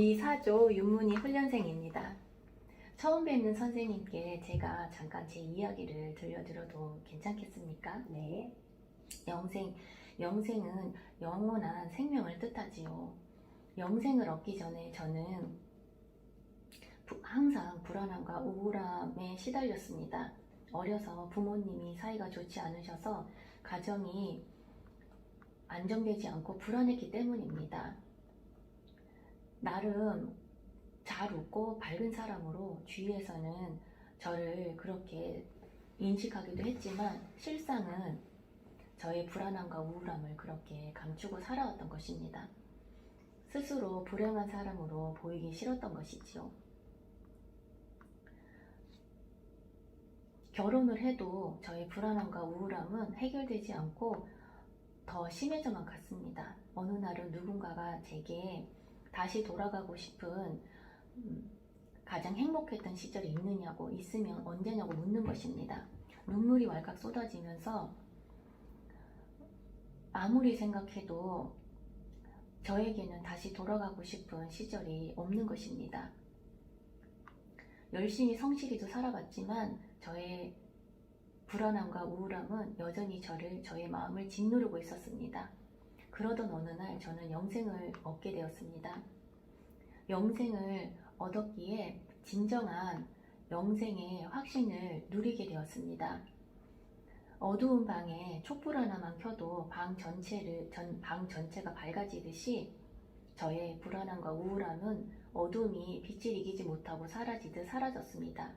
비사조 윤문희 훈련생입니다. 처음 뵙는 선생님께 제가 잠깐 제 이야기를 들려드려도 괜찮겠습니까? 네. 영생, 영생은 영원한 생명을 뜻하지요. 영생을 얻기 전에 저는 부- 항상 불안함과 우울함에 시달렸습니다. 어려서 부모님이 사이가 좋지 않으셔서 가정이 안정되지 않고 불안했기 때문입니다. 나름 잘 웃고 밝은 사람으로 주위에서는 저를 그렇게 인식하기도 했지만 실상은 저의 불안함과 우울함을 그렇게 감추고 살아왔던 것입니다. 스스로 불행한 사람으로 보이기 싫었던 것이지요. 결혼을 해도 저의 불안함과 우울함은 해결되지 않고 더 심해져만 갔습니다. 어느 날은 누군가가 제게 다시 돌아가고 싶은 음, 가장 행복했던 시절이 있느냐고 있으면 언제냐고 묻는 것입니다. 눈물이 왈칵 쏟아지면서 아무리 생각해도 저에게는 다시 돌아가고 싶은 시절이 없는 것입니다. 열심히 성실히도 살아봤지만 저의 불안함과 우울함은 여전히 저를, 저의 마음을 짓누르고 있었습니다. 그러던 어느 날 저는 영생을 얻게 되었습니다. 영생을 얻었기에 진정한 영생의 확신을 누리게 되었습니다. 어두운 방에 촛불 하나만 켜도 방 전체를 전, 방 전체가 밝아지듯이 저의 불안함과 우울함은 어둠이 빛을 이기지 못하고 사라지듯 사라졌습니다.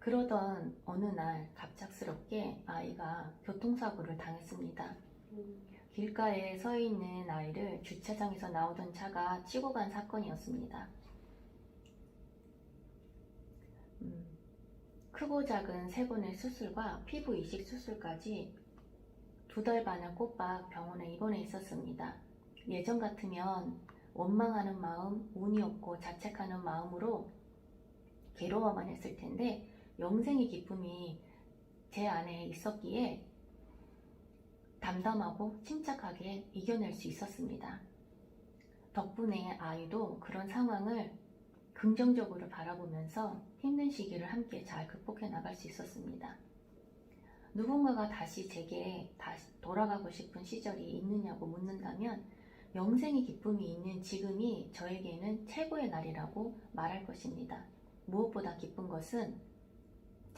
그러던 어느 날 갑작스럽게 아이가 교통사고를 당했습니다. 음, 길가에 서 있는 아이를 주차장에서 나오던 차가 치고 간 사건이었습니다. 음, 크고 작은 세 번의 수술과 피부 이식 수술까지 두 달 반을 꼬박 병원에 입원해 있었습니다. 예전 같으면 원망하는 마음, 운이 없고 자책하는 마음으로 괴로워만 했을 텐데 영생의 기쁨이 제 안에 있었기에 담담하고 침착하게 이겨낼 수 있었습니다. 덕분에 아이도 그런 상황을 긍정적으로 바라보면서 힘든 시기를 함께 잘 극복해 나갈 수 있었습니다. 누군가가 다시 제게 다시 돌아가고 싶은 시절이 있느냐고 묻는다면 영생의 기쁨이 있는 지금이 저에게는 최고의 날이라고 말할 것입니다. 무엇보다 기쁜 것은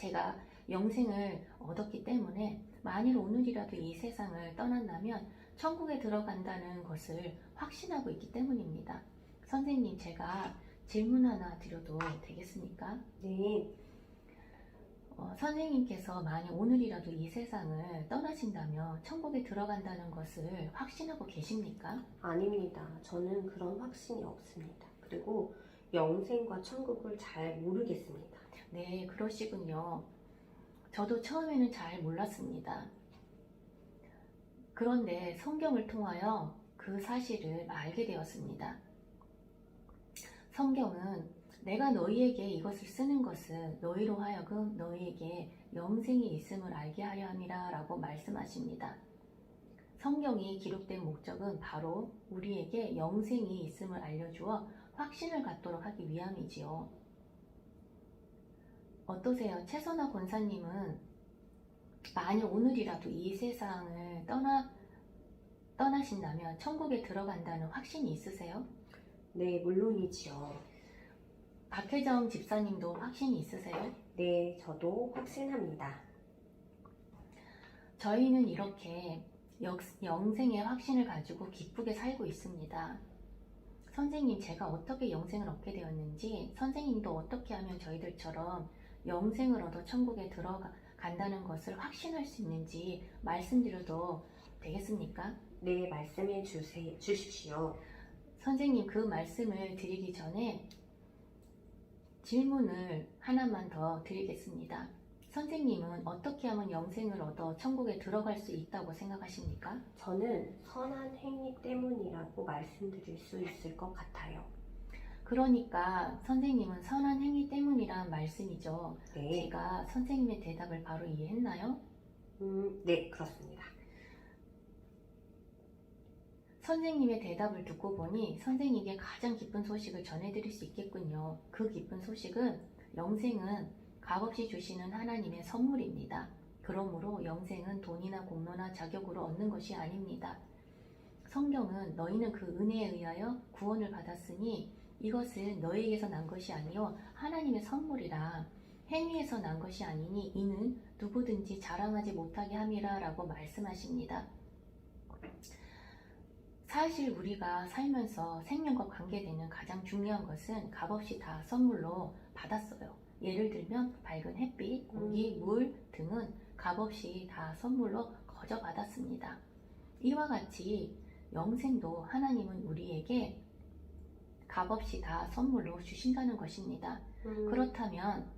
제가 영생을 얻었기 때문에 만일 오늘이라도 이 세상을 떠난다면 천국에 들어간다는 것을 확신하고 있기 때문입니다. 선생님, 제가 질문 하나 드려도 되겠습니까? 네. 어, 선생님께서 만약 오늘이라도 이 세상을 떠나신다면 천국에 들어간다는 것을 확신하고 계십니까? 아닙니다. 저는 그런 확신이 없습니다. 그리고 영생과 천국을 잘 모르겠습니다. 네, 그러시군요. 저도 처음에는 잘 몰랐습니다. 그런데 성경을 통하여 그 사실을 알게 되었습니다. 성경은 내가 너희에게 이것을 쓰는 것은 너희로 하여금 너희에게 영생이 있음을 알게 하려 함이라 라고 말씀하십니다. 성경이 기록된 목적은 바로 우리에게 영생이 있음을 알려주어 확신을 갖도록 하기 위함이지요. 어떠세요? 최선화 권사님은 만약 오늘이라도 이 세상을 떠나, 떠나신다면 천국에 들어간다는 확신이 있으세요? 네, 물론이지요. 박혜정 집사님도 확신이 있으세요? 네, 저도 확신합니다. 저희는 이렇게 역- 영생의 확신을 가지고 기쁘게 살고 있습니다. 선생님, 제가 어떻게 영생을 얻게 되었는지, 선생님도 어떻게 하면 저희들처럼 영생을 얻어 천국에 들어간다는 것을 확신할 수 있는지 말씀드려도 되겠습니까? 네, 말씀해 주세, 주십시오. 선생님, 그 말씀을 드리기 전에 질문을 하나만 더 드리겠습니다. 선생님은 어떻게 하면 영생을 얻어 천국에 들어갈 수 있다고 생각하십니까? 저는 선한 행위 때문이라고 말씀드릴 수 있을 것 같아요. 그러니까 선생님은 선한 행위 때문이란 말씀이죠. 네, 제가 선생님의 대답을 바로 이해했나요? 음, 네, 그렇습니다. 선생님의 대답을 듣고 보니 선생님께 가장 기쁜 소식을 전해드릴 수 있겠군요. 그 기쁜 소식은 영생은 값없이 주시는 하나님의 선물입니다. 그러므로 영생은 돈이나 공로나 자격으로 얻는 것이 아닙니다. 성경은 너희는 그 은혜에 의하여 구원을 받았으니 이것은 너희에게서 난 것이 아니요 하나님의 선물이라 행위에서 난 것이 아니니 이는 누구든지 자랑하지 못하게 함이라라고 말씀하십니다. 사실 우리가 살면서 생명과 관계되는 가장 중요한 것은 값없이 다 선물로 받았어요. 예를 들면 밝은 햇빛, 공기, 물 등은 값없이 다 선물로 거저 받았습니다. 이와 같이 영생도 하나님은 우리에게 값없이 다 선물로 주신다는 것입니다. 음, 그렇다면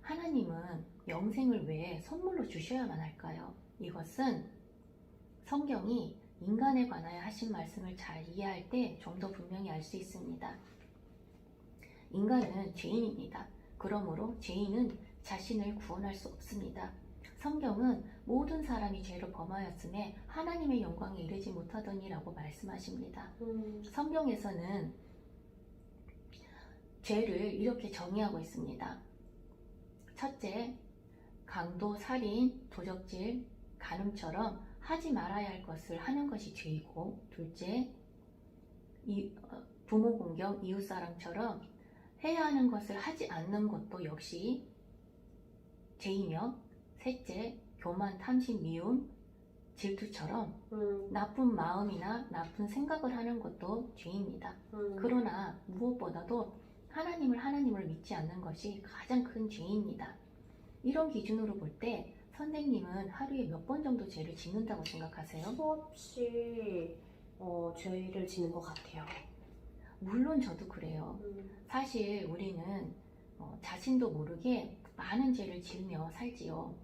하나님은 영생을 왜 선물로 주셔야만 할까요? 이것은 성경이 인간에 관하여 하신 말씀을 잘 이해할 때 좀 더 분명히 알 수 있습니다. 인간은 죄인입니다. 그러므로 죄인은 자신을 구원할 수 없습니다. 성경은 모든 사람이 죄를 범하였음에 하나님의 영광에 이르지 못하더니라고 말씀하십니다. 음, 성경에서는 죄를 이렇게 정의하고 있습니다. 첫째, 강도, 살인, 도적질, 간음처럼 하지 말아야 할 것을 하는 것이 죄이고, 둘째, 이- 어, 부모 공경, 이웃 사랑처럼 해야 하는 것을 하지 않는 것도 역시 죄이며, 셋째, 교만, 탐심, 미움, 질투처럼 음, 나쁜 마음이나 나쁜 생각을 하는 것도 죄입니다. 음, 그러나 무엇보다도 하나님을 하나님을 믿지 않는 것이 가장 큰 죄입니다. 이런 기준으로 볼 때 선생님은 하루에 몇 번 정도 죄를 짓는다고 생각하세요? 수없이 어, 죄를 지는 것 같아요. 물론 저도 그래요. 음, 사실 우리는 어, 자신도 모르게 많은 죄를 지으며 살지요.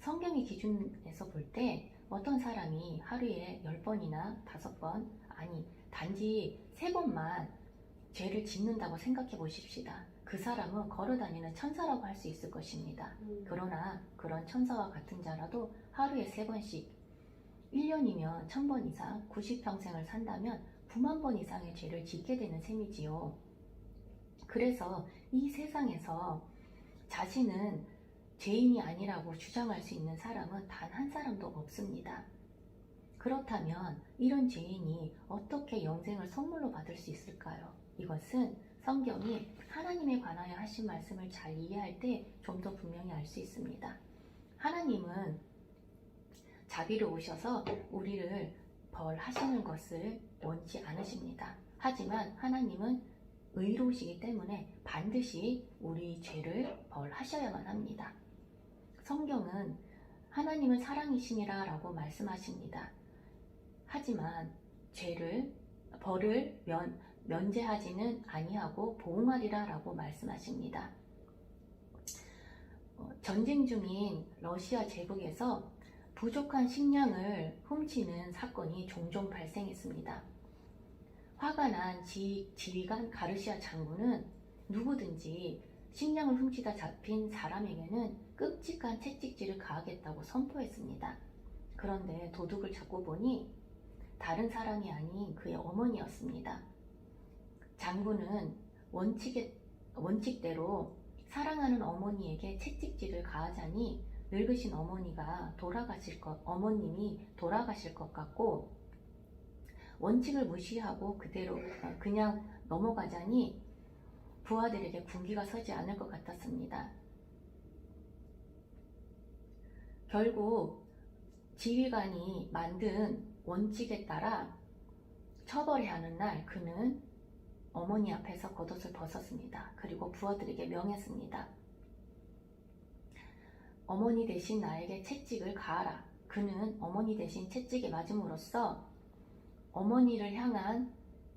성경의 기준에서 볼 때 어떤 사람이 하루에 10번이나 5번, 아니, 단지 3번만 죄를 짓는다고 생각해 보십시다. 그 사람은 걸어 다니는 천사라고 할 수 있을 것입니다. 음, 그러나 그런 천사와 같은 자라도 하루에 3번씩 1년이면 1000번 이상 90평생을 산다면 9만 번 이상의 죄를 짓게 되는 셈이지요. 그래서 이 세상에서 자신은 죄인이 아니라고 주장할 수 있는 사람은 단 한 사람도 없습니다. 그렇다면 이런 죄인이 어떻게 영생을 선물로 받을 수 있을까요? 이것은 성경이 하나님에 관하여 하신 말씀을 잘 이해할 때 좀 더 분명히 알 수 있습니다. 하나님은 자비로우셔서 우리를 벌하시는 것을 원치 않으십니다. 하지만 하나님은 의로우시기 때문에 반드시 우리 죄를 벌하셔야만 합니다. 성경은 하나님은 사랑이시니라 라고 말씀하십니다. 하지만 죄를 벌을 면, 면제하지는 아니하고 보응하리라 라고 말씀하십니다. 어, 전쟁 중인 러시아 제국에서 부족한 식량을 훔치는 사건이 종종 발생했습니다. 화가 난 지, 지휘관 가르시아 장군은 누구든지 식량을 훔치다 잡힌 사람에게는 끔찍한 채찍질을 가하겠다고 선포했습니다. 그런데 도둑을 잡고 보니 다른 사람이 아닌 그의 어머니였습니다. 장군은 원칙에, 원칙대로 사랑하는 어머니에게 채찍질을 가하자니 늙으신 어머니가 돌아가실 것, 어머님이 돌아가실 것 같고 원칙을 무시하고 그대로 어, 그냥 넘어가자니 부하들에게 군기가 서지 않을 것 같았습니다. 결국 지휘관이 만든 원칙에 따라 처벌해야 하는 날 그는 어머니 앞에서 겉옷을 벗었습니다. 그리고 부하들에게 명했습니다. 어머니 대신 나에게 채찍을 가하라. 그는 어머니 대신 채찍에 맞음으로써 어머니를 향한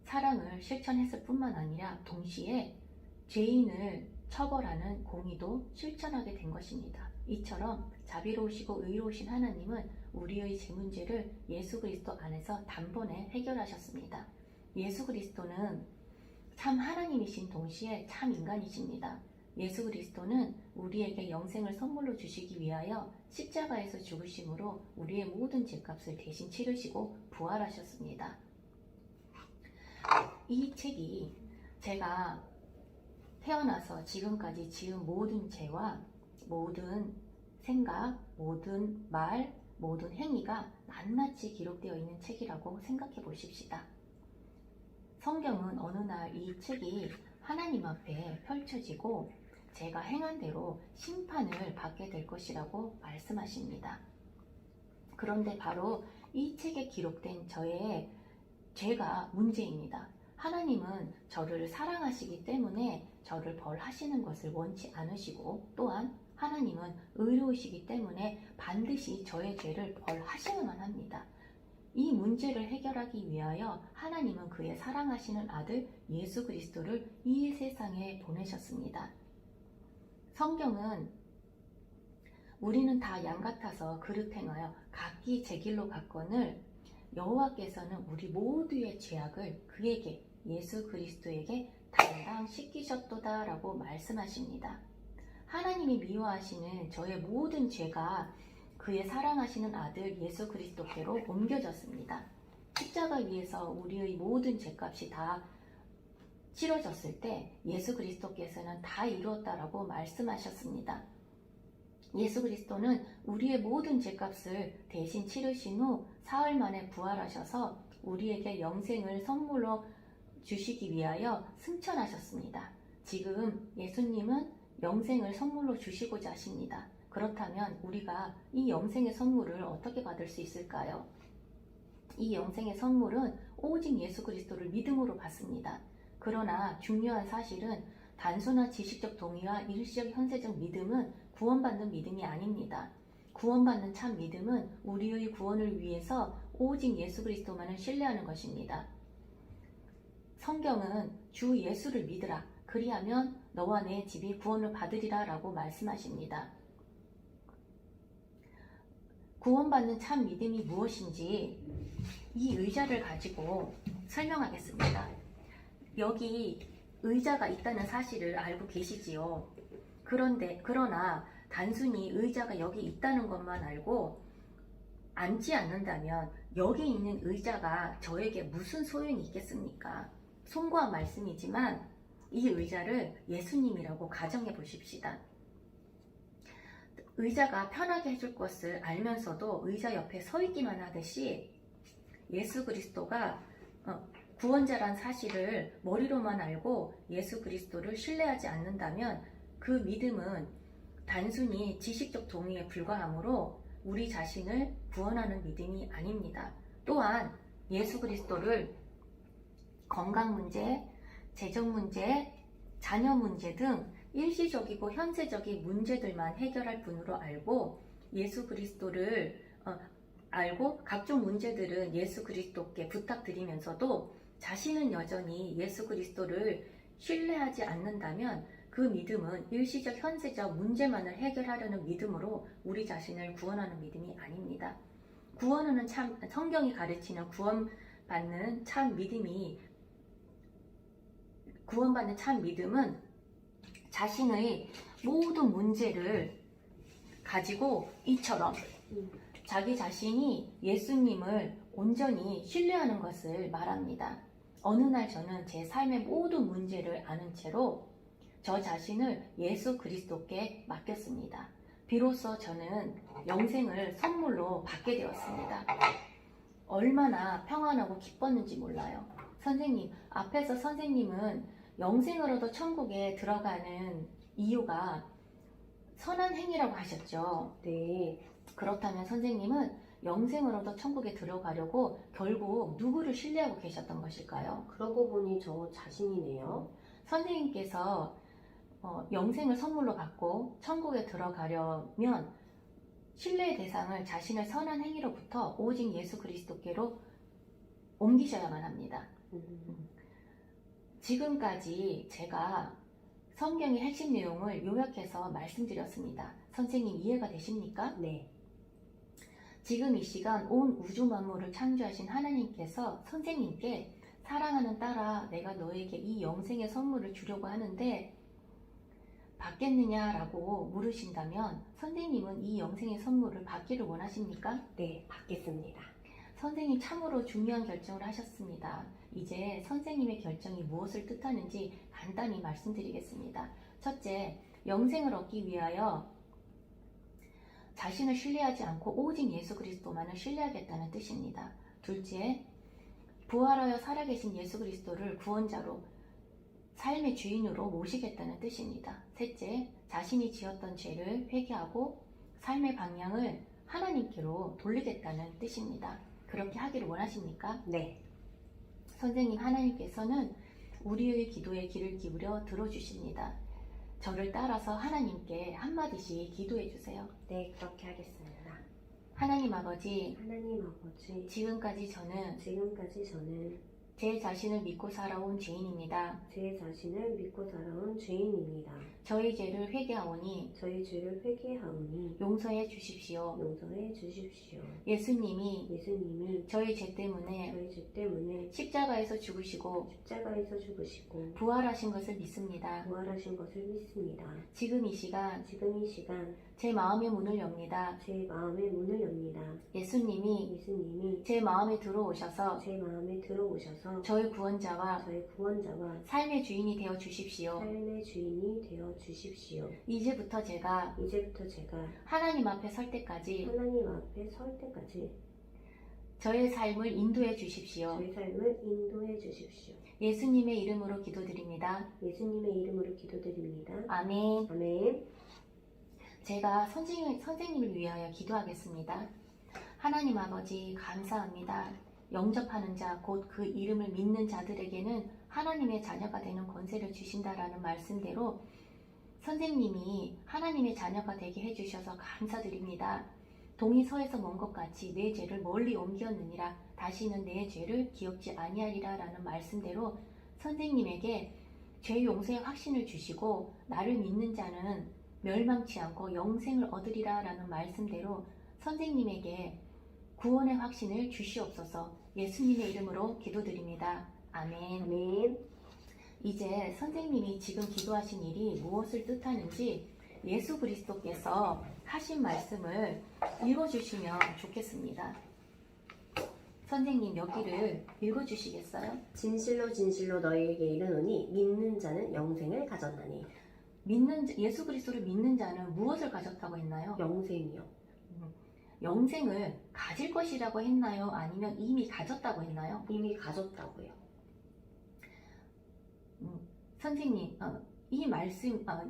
사랑을 실천했을 뿐만 아니라 동시에 죄인을 처벌하는 공의도 실천하게 된 것입니다. 이처럼 자비로우시고 의로우신 하나님은 우리의 죄 문제를 예수 그리스도 안에서 단번에 해결하셨습니다. 예수 그리스도는 참 하나님이신 동시에 참 인간이십니다. 예수 그리스도는 우리에게 영생을 선물로 주시기 위하여 십자가에서 죽으심으로 우리의 모든 죄값을 대신 치르시고 부활하셨습니다. 이 책이 제가 태어나서 지금까지 지은 모든 죄와 모든 생각, 모든 말, 모든 행위가 낱낱이 기록되어 있는 책이라고 생각해 보십시다. 성경은 어느 날 이 책이 하나님 앞에 펼쳐지고 제가 행한 대로 심판을 받게 될 것이라고 말씀하십니다. 그런데 바로 이 책에 기록된 저의 죄가 문제입니다. 하나님은 저를 사랑하시기 때문에 저를 벌하시는 것을 원치 않으시고 또한 하나님은 의로우시기 때문에 반드시 저의 죄를 벌하셔야만 합니다. 이 문제를 해결하기 위하여 하나님은 그의 사랑하시는 아들 예수 그리스도를 이 세상에 보내셨습니다. 성경은 우리는 다 양 같아서 그릇 행하여 각기 제 길로 갔건을 여호와께서는 우리 모두의 죄악을 그에게 예수 그리스도에게 담당 시키셨도다라고 말씀하십니다. 하나님이 미워하시는 저의 모든 죄가 그의 사랑하시는 아들 예수 그리스도께로 옮겨졌습니다. 십자가 위에서 우리의 모든 죄값이 다 치러졌을 때 예수 그리스도께서는 다 이루었다라고 말씀하셨습니다. 예수 그리스도는 우리의 모든 죄값을 대신 치르신 후 사흘 만에 부활하셔서 우리에게 영생을 선물로 주시기 위하여 승천하셨습니다. 지금 예수님은 영생을 선물로 주시고자 하십니다. 그렇다면 우리가 이 영생의 선물을 어떻게 받을 수 있을까요? 이 영생의 선물은 오직 예수 그리스도를 믿음으로 받습니다. 그러나 중요한 사실은 단순한 지식적 동의와 일시적 현세적 믿음은 구원받는 믿음이 아닙니다. 구원받는 참 믿음은 우리의 구원을 위해서 오직 예수 그리스도만을 신뢰하는 것입니다. 성경은 주 예수를 믿으라. 그리하면 너와 내 집이 구원을 받으리라 라고 말씀하십니다. 구원받는 참 믿음이 무엇인지 이 의자를 가지고 설명하겠습니다. 여기 의자가 있다는 사실을 알고 계시지요. 그런데, 그러나 단순히 의자가 여기 있다는 것만 알고 앉지 않는다면 여기 있는 의자가 저에게 무슨 소용이 있겠습니까? 송구한 말씀이지만 이 의자를 예수님이라고 가정해 보십시다. 의자가 편하게 해줄 것을 알면서도 의자 옆에 서 있기만 하듯이 예수 그리스도가 어, 구원자란 사실을 머리로만 알고 예수 그리스도를 신뢰하지 않는다면 그 믿음은 단순히 지식적 동의에 불과하므로 우리 자신을 구원하는 믿음이 아닙니다. 또한 예수 그리스도를 건강 문제, 재정 문제, 자녀 문제 등 일시적이고 현세적인 문제들만 해결할 분으로 알고 예수 그리스도를 어, 알고 각종 문제들은 예수 그리스도께 부탁드리면서도 자신은 여전히 예수 그리스도를 신뢰하지 않는다면 그 믿음은 일시적 현세적 문제만을 해결하려는 믿음으로 우리 자신을 구원하는 믿음이 아닙니다. 구원하는 참 성경이 가르치는 구원받는 참 믿음이 구원받는 참 믿음은 자신의 모든 문제를 가지고 이처럼 자기 자신이 예수님을 온전히 신뢰하는 것을 말합니다. 어느 날 저는 제 삶의 모든 문제를 아는 채로 저 자신을 예수 그리스도께 맡겼습니다. 비로소 저는 영생을 선물로 받게 되었습니다. 얼마나 평안하고 기뻤는지 몰라요. 선생님, 앞에서 선생님은 얻어 천국에 들어가는 이유가 선한 행위라고 하셨죠. 네, 그렇다면 선생님은 얻어 천국에 들어가려고 결국 누구를 신뢰하고 계셨던 것일까요? 그러고 보니 저 자신이네요. 선생님께서 어, 영생을 선물로 받고 천국에 들어가려면 신뢰의 대상을 자신의 선한 행위로부터 오직 예수 그리스도께로 옮기셔야만 합니다. 음, 지금까지 제가 성경의 핵심 내용을 요약해서 말씀드렸습니다. 선생님 이해가 되십니까? 네, 지금 이 시간 온 우주 만물을 창조하신 하나님께서 선생님께 사랑하는 딸아 내가 너에게 이 영생의 선물을 주려고 하는데 받겠느냐라고 물으신다면 선생님은 이 영생의 선물을 받기를 원하십니까? 네, 받겠습니다. 선생님 참으로 중요한 결정을 하셨습니다. 이제 선생님의 결정이 무엇을 뜻하는지 간단히 말씀드리겠습니다. 첫째, 영생을 얻기 위하여 자신을 신뢰하지 않고 오직 예수 그리스도만을 신뢰하겠다는 뜻입니다. 둘째, 부활하여 살아계신 예수 그리스도를 구원자로 삶의 주인으로 모시겠다는 뜻입니다. 셋째, 자신이 지었던 죄를 회개하고 삶의 방향을 하나님께로 돌리겠다는 뜻입니다. 그렇게 하기를 원하십니까? 네. 선생님 하나님께서는 우리의 기도에 귀를 기울여 들어주십니다. 저를 따라서 하나님께 한마디씩 기도해 주세요. 네, 그렇게 하겠습니다. 하나님 아버지, 하나님 아버지, 지금까지 저는 지금까지 저는 제 자신을 믿고 살아온 죄인입니다. 제 자신을 믿고 살아온 죄인입니다. 저희 죄를 회개하오니 저희 죄를 회개하오니 용서해 주십시오. 용서해 주십시오. 예수님이 예수님이 저희 죄 때문에 저희 죄 때문에 십자가에서 죽으시고 십자가에서 죽으시고 부활하신 것을 믿습니다. 부활하신 것을 믿습니다. 지금 이 시간 지금 이 시간 제 마음의 문을 엽니다. 제 마음의 문을 엽니다. 예수님이 예수님이 제 마음에 들어오셔서 제 마음에 들어오셔서 저희 구원자와 저의 구원자와 삶의 주인이 되어 주십시오. 삶의 주인이 되어 주십시오. 이제부터 제가 이제부터 제가 하나님 앞에 설 때까지 하나님 앞에 설 때까지 저의 삶을 인도해 주십시오. 저희 삶을 인도해 주십시오. 예수님의 이름으로 기도드립니다. 예수님의 이름으로 기도드립니다. 아멘. 아멘. 제가 선생님, 선생님을 위하여 기도하겠습니다. 하나님 아버지, 감사합니다. 영접하는 자, 곧 그 이름을 믿는 자들에게는 하나님의 자녀가 되는 권세를 주신다라는 말씀대로 선생님이 하나님의 자녀가 되게 해주셔서 감사드립니다. 동이 서에서 먼 것 같이 내 죄를 멀리 옮겼느니라 다시는 내 죄를 기억지 아니하리라 라는 말씀대로 선생님에게 죄 용서의 확신을 주시고 나를 믿는 자는 멸망치 않고 영생을 얻으리라 라는 말씀대로 선생님에게 구원의 확신을 주시옵소서 예수님의 이름으로 기도드립니다. 아멘. 아멘. 이제 선생님이 지금 기도하신 일이 무엇을 뜻하는지 예수 그리스도께서 하신 말씀을 읽어주시면 좋겠습니다. 선생님 여기를 읽어주시겠어요? 진실로 진실로 너희에게 이르노니 믿는 자는 영생을 가졌나니 믿는 자- 예수 그리스도를 믿는 자는 무엇을 가졌다고 했나요? 영생이요. 영생을 가질 것이라고 했나요? 아니면 이미 가졌다고 했나요? 이미 가졌다고요. 선생님, 어, 이 말씀, 어,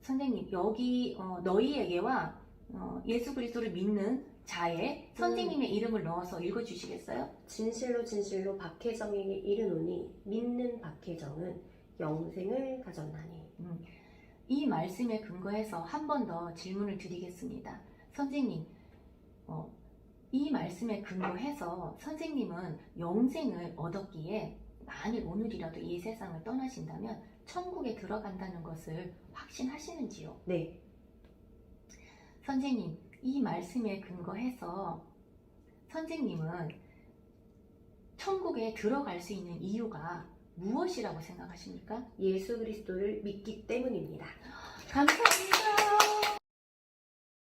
선생님 여기 어, 너희에게와 어, 예수 그리스도를 믿는 자의 선생님의 이름을 넣어서 읽어주시겠어요? 진실로 진실로 박혜정에게 이르노니 믿는 박혜정은 영생을 가졌나니 이 말씀에 근거해서 한 번 더 질문을 드리겠습니다. 선생님, 어, 이 말씀에 근거해서 선생님은 영생을 얻었기에 만일 오늘이라도 이 세상을 떠나신다면 천국에 들어간다는 것을 확신하시는지요? 네 선생님, 이 말씀에 근거해서 선생님은 천국에 들어갈 수 있는 이유가 무엇이라고 생각하십니까? 예수 그리스도를 믿기 때문입니다. 감사합니다.